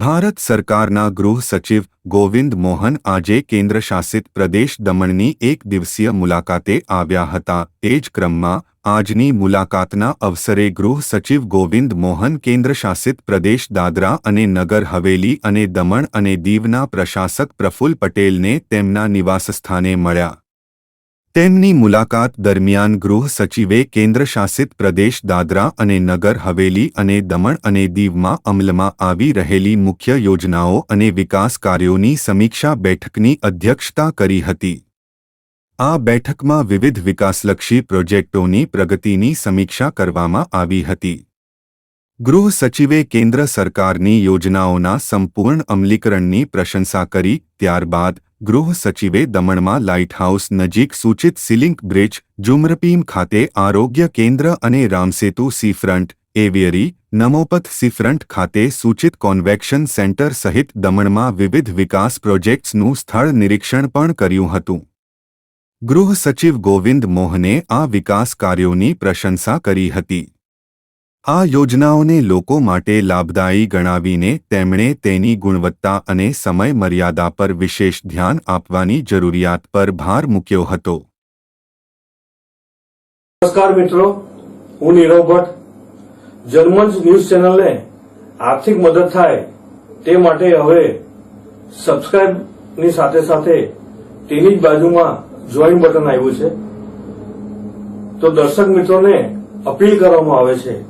ભારત સરકારના ગૃહ સચિવ ગોવિંદ મોહન આજે કેન્દ્રશાસિત પ્રદેશ દમણની એક દિવસીય મુલાકાતે આવ્યા હતા. એ જ ક્રમમાં આજની મુલાકાતના અવસરે ગૃહ સચિવ ગોવિંદ મોહન કેન્દ્રશાસિત પ્રદેશ દાદરા અને નગર હવેલી અને દમણ અને દીવના પ્રશાસક પ્રફુલ્લ પટેલને તેમના નિવાસસ્થાને મળ્યા. તેમની મુલાકાત દરમિયાન ગૃહ સચિવે કેન્દ્રશાસિત પ્રદેશ દાદરા અને નગર હવેલી અને દમણ અને દીવમાં અમલમાં આવી રહેલી મુખ્ય યોજનાઓ અને વિકાસ કાર્યોની સમીક્ષા બેઠકની અધ્યક્ષતા કરી હતી. આ બેઠકમાં વિવિધ વિકાસલક્ષી પ્રોજેક્ટોની પ્રગતિની સમીક્ષા કરવામાં આવી હતી. ગૃહ સચિવે કેન્દ્ર સરકારની યોજનાઓના સંપૂર્ણ અમલીકરણની પ્રશંસા કરી, ત્યારબાદ ગૃહ સચિવે દમણમાં લાઇટહાઉસ નજીક સૂચિત સિલિંક બ્રિજ જુમરપીમ ખાતે આરોગ્ય કેન્દ્ર અને રામસેતુ સીફ્રન્ટ, એવિયરી, નમોપથ સીફ્રન્ટ ખાતે સૂચિત કોન્વેક્શન સેન્ટર સહિત દમણમાં વિવિધ વિકાસ પ્રોજેક્ટ્સનું સ્થળ નિરીક્ષણ પણ કર્યું હતું. ગૃહ સચિવ ગોવિંદ મોહને આ વિકાસ કાર્યોની પ્રશંસા કરી હતી. આ યોજનાઓને લોકો માટે લાભદાયી ગણાવીને તેમણે તેની ગુણવત્તા અને સમય મર્યાદા પર વિશેષ ધ્યાન આપવાની જરૂરિયાત પર ભાર મૂક્યો હતો. નમસ્કાર મિત્રો, હું નીરવ ભટ્ટ. જર્મન્સ ન્યૂઝ ચેનલને આર્થિક મદદ થાય તે માટે હવે સબસ્ક્રાઇબની સાથે સાથે તેની જ બાજુમાં જોઈન બટન આવ્યું છે. તો દર્શક મિત્રોને અપીલ કરવામાં આવે છે